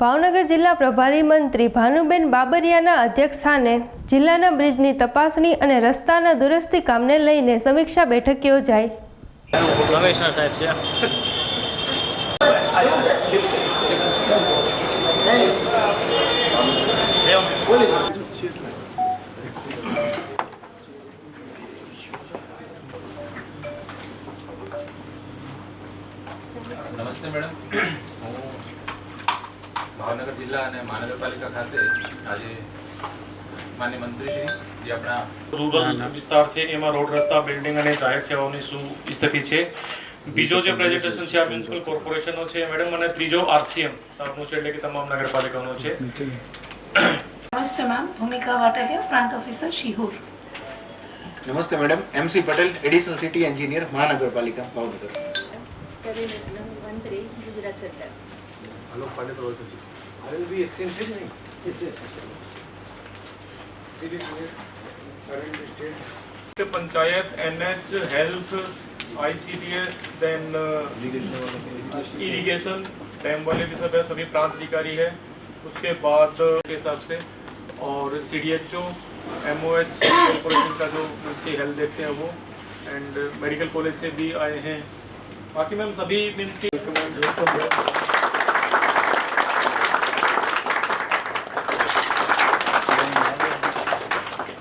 ભાવનગર જિલ્લા પ્રભારી મંત્રી ભાનુબેન બાબરિયાના અધ્યક્ષસ્થાને જિલ્લાના બ્રિજની તપાસણી અને રસ્તાના દુરસ્તી કામને લઈને સમીક્ષા બેઠક યોજાઈ. નમસ્તે મેડમ. હું ભાવનગર જિલ્લા અને મહાનગરપાલિકા ખાતે આજે માન્ય મંત્રીશ્રી જે આપણા રૂરલ વિસ્તાર છે એમાં રોડ રસ્તા બિલ્ડિંગ અને જાહેર સેવાઓની શું સ્થિતિ છે. બીજો જે પ્રેઝન્ટેશન છે આ મ્યુનિસિપલ કોર્પોરેશનનો છે મેડમ અને ત્રીજો આરસીએમ સાહેબનું છે એટલે કે તમામ નગરપાલિકાનો છે. નમસ્તે મેમ ભૂમિકા વાટલિયા પ્રાંત ઓફિસર શિહોર. નમસ્તે madam MC Patel additional city engineer મહાનગરપાલિકા ભાવનગર. મંત્રી ગુજરાત સરકાર. Panchayat NH health ICDS then irrigation dam वाले। भी सब है सभी प्रांत अधिकारी है। उसके बाद के हिसाब से और C D H O M O H corporation का जो उसकी हेल्थ देखते हैं वो एंड मेडिकल कॉलेज से भी आए हैं। बाकी मैम सभी मीन्स की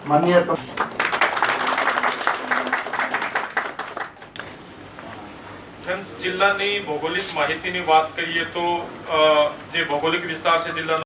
માન્ય જિલ્લાની ભૌગોલિક માહિતીની વાત કરીએ તો જે ભૌગોલિક વિસ્તાર છે જિલ્લાનો